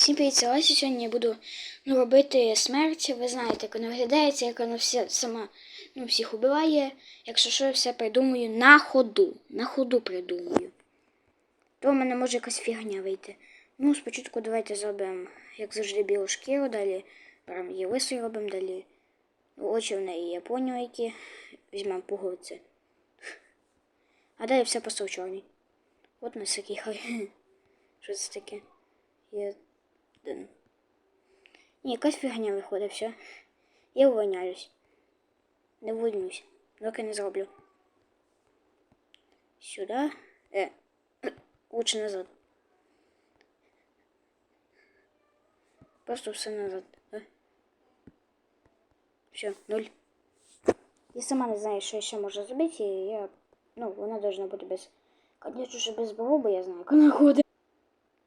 Всім привіт, це Леся. Сьогодні я буду ну, робити смерть. Ви знаєте, як вона виглядається, як вона вся, сама ну, всіх убиває. Якщо що, я все придумаю на ходу. На ходу придумаю. То в мене може якась фігня вийти. Ну, спочатку давайте зробимо, як завжди, білу шкіру, далі прям її лисою робимо, далі очі в неї я поняв, які. Візьмемо пуговиці. А далі все просто в чорний. От у нас такий хай. Що це таке? Один. Ні, якась фігня виходить, все. Я увольняюсь. Не вольнюсь. Доки не зроблю. Сюди. Е. Лучше назад. Просто все назад. Е. Все, нуль. Я сама не знаю, що ще можна зробити, і я. Ну, вона должна бути без. Конечно, що без бороби, я знаю, як вона ходить.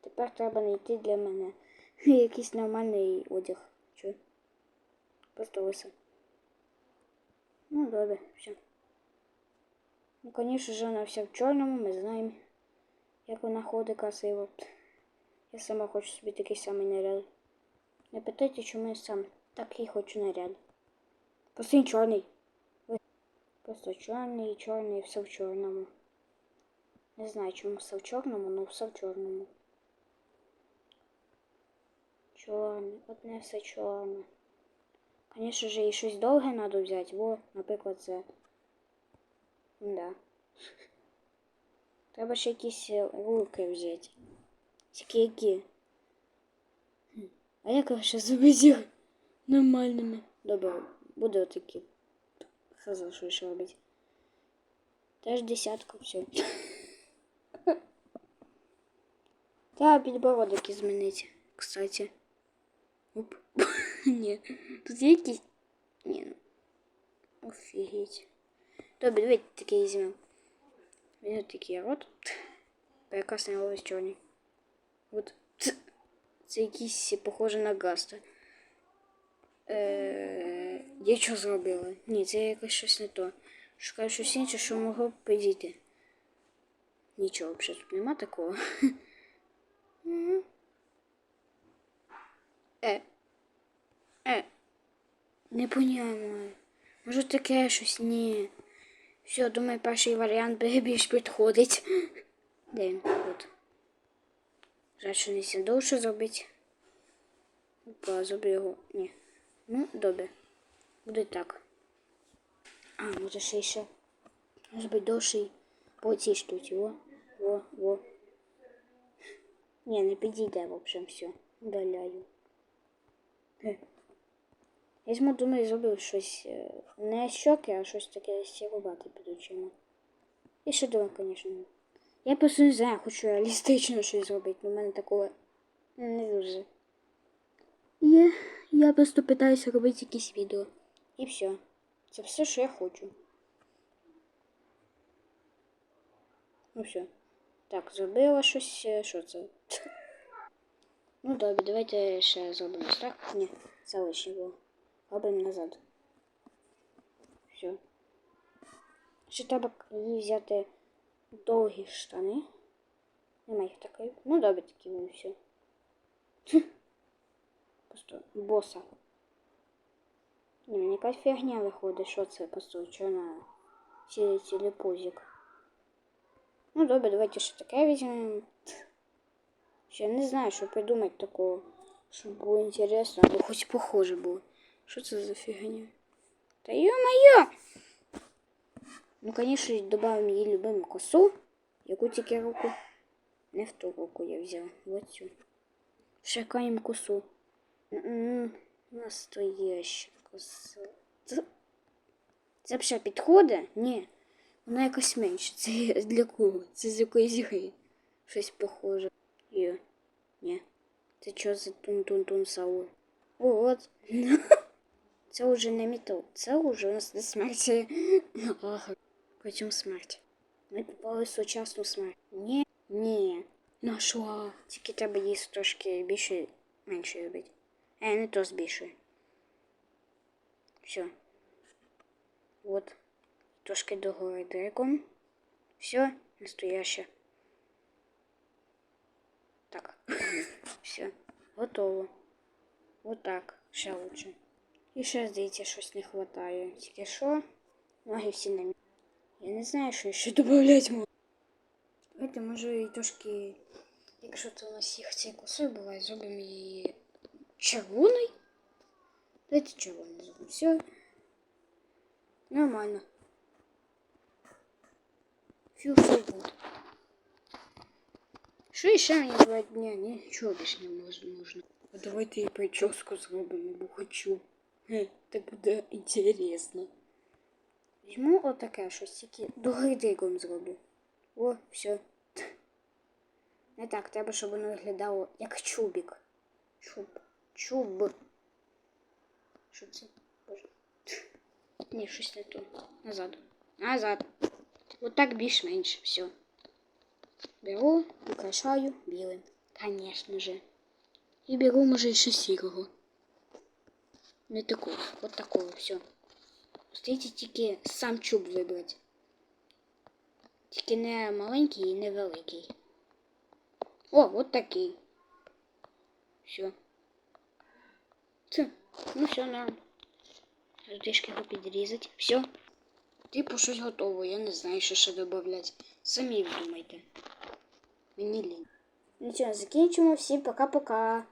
Тепер треба знайти для мене якийсь нормальний одяг. Чу? Просто лиса. Ну, добре, все. Ну, конечно же, вона вся в чорному, ми знаємо, як вона ходить красиво. Я сама хочу собі такий самий наряд. Не питайте, чому я сам такий хочу наряд. Просто він чорний. Просто чорний, чорний, все в чорному. Не знаю, чому все в чорному, але все в чорному. Чорний, одне все чорне. Звісно ж, і щось довге треба взяти, бо, наприклад, це. Да. Треба ще якісь е, руки взяти. Тільки які. А як ще зробити їх нормальними? Добре, буде отакі. Сказав, що ще робити. Теж десятку все. Та підбородок змінити, кстати. Оп. Ні. Тут є якісь. Ні. Офігеть. Добре, давайте такий візьмемо. Візьмемо такий рот. Прекрасний голос чорний. От. Це похоже на гаста. Е, я що зробила? Ні, це якось щось не то. Шукаю щось інше, що могло б підійти. Нічого тут нема такого. Е. Е. Не поняла. Може таке щось? Ні. Все, думаю, перший варіант більш підходить. Де він? От. Жаль, що не сі довше зробити. Опа, зроблю його. Ні. Ну, добре. Буде так. А, може ще ще. Може бути довший по цій штуці. Во, во, во. Ні, не підійде, в общем, все. Удаляю. Е. Я зможу, думаю, зробив щось е, не щоки, а щось таке сірувати під очима. І ще думаю, звісно. Я просто не знаю, хочу реалістично щось зробити, але в мене такого не дуже. Я, я просто питаюся робити якісь відео. І все. Це все, що я хочу. Ну все. Так, зробила щось. е, Що це? Ну добре, давайте ще зробимо ось так. Ні, це лишнє було. Робимо назад. Все. Ще треба їй взяти довгі штани. Нема їх такої. Ну добре, такі вони все. Просто боса. Ні, мені якась фігня виходить, що це просто чорна цілий цілий пузик. Ну добре, давайте ще таке візьмемо. Ще не знаю, що придумати такого, щоб було інтересно, або хоч похоже було. Що це за фігня? Та ё-моё! Ну, конечно, добавим її любиму косу. Яку тільки руку. Не в ту руку я взяв. Вот цю. Шукаємо косу. Настояща коса. Це, ще підходить? Ні. Вона якось менше. Це для кого? Це з якоїсь гри. Щось похоже. Йо. Що за тун-тун-тун саур? О, от. Це вже не метал. Це вже у нас смерть. Ага. Потім смерть. Ми попали в сучасну смерть. Ні. Ні. Нашла. Тільки треба їсти трошки більше, менше робити. Е, не то збільшує. Все. Вот. Трошки догори дреком. Все, настояще. Так. Все. Готово. Отак. Ще лучше. І ще, здається, щось не вистачає. Тільки що? Ноги всі на місці. Я не знаю, що ще додати можна. Давайте, може, і трошки, якщо це у нас їх цей кусок буває, зробимо її червоний. Давайте червоний зробимо. Все. Нормально. Філ все буде. Що ще мені два дня? Нічого більше не можна. А давайте і прическу зробимо, бо хочу. Так буде інтересно. Візьму отаке щось тільки догридиком зроблю. О, все. Не так, треба, щоб воно виглядало як чубік. Чуб. Чуб. Що це? Боже. Ні, щось не то. Назад. Назад. Отак більш-менш. Все. Беру, украшаю білим. Конечно же. І беру, може, ще сірого. Не такого. От такого, все. Остається тільки сам чуб вибрати. Тільки не маленький і не великий. О, от такий. Все. Це. Ну все, на. Трішки його підрізати. Все. Типу щось готово. Я не знаю, ще додати. Самі думайте. Мені лінь. Нічого, закінчимо. Всім пока-пока.